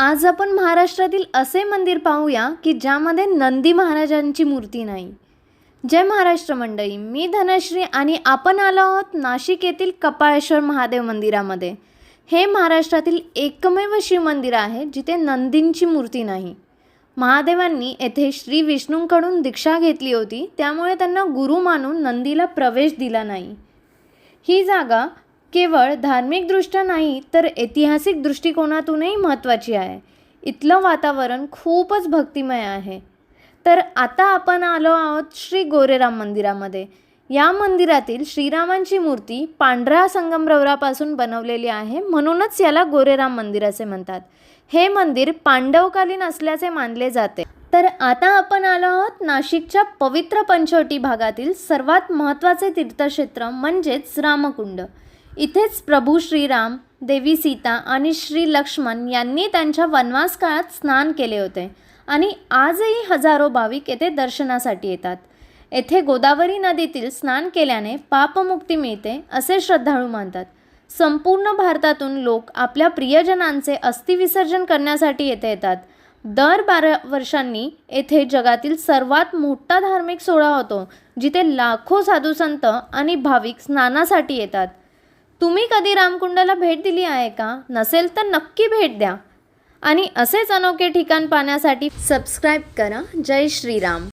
आज आपण महाराष्ट्रातील असे मंदिर पाहूया की ज्यामध्ये नंदी महाराजांची मूर्ती नाही. जय महाराष्ट्र मंडळी मी धनश्री आणि आपण आलो आहोत नाशिक येथील कपाळेश्वर महादेव मंदिरामध्ये. हे महाराष्ट्रातील एकमेव शिवमंदिर आहे जिथे नंदींची मूर्ती नाही. महादेवांनी येथे श्री विष्णूंकडून दीक्षा घेतली होती त्यामुळे त्यांना गुरु मानून नंदीला प्रवेश दिला नाही. ही जागा केवळ धार्मिकदृष्ट्या नाही तर ऐतिहासिक दृष्टिकोनातूनही महत्त्वाची आहे. इथलं वातावरण खूपच भक्तिमय आहे. तर आता आपण आलो आहोत श्री गोरेराम मंदिरामध्ये. या मंदिरातील श्रीरामांची मूर्ती पांढऱ्या संगमरवरापासून बनवलेली आहे म्हणूनच याला गोरेराम मंदिर असे म्हणतात. हे मंदिर पांडवकालीन असल्याचे मानले जाते. तर आता आपण आलो आहोत नाशिकच्या पवित्र पंचवटी भागातील सर्वात महत्त्वाचे तीर्थक्षेत्र म्हणजेच रामकुंड. इथेच प्रभू श्रीराम देवी सीता आणि श्री लक्ष्मण यांनी त्यांच्या वनवास काळात स्नान केले होते आणि आजही हजारो भाविक येथे दर्शनासाठी येतात. येथे गोदावरी नदीतील स्नान केल्याने पापमुक्ती मिळते असे श्रद्धाळू मानतात. संपूर्ण भारतातून लोक आपल्या प्रियजनांचे अस्थिविसर्जन करण्यासाठी येथे येतात. दर बारा वर्षांनी येथे जगातील सर्वात मोठा धार्मिक सोहळा होतो जिथे लाखो साधुसंत आणि भाविक स्नानासाठी येतात. तुम्ही कधी रामकुंडाला भेट दिली आहे का? नसेल तर नक्की भेट द्या. आणि असेच अनोखे ठिकाण पाहण्यासाठी सबस्क्राईब करा. जय श्रीराम.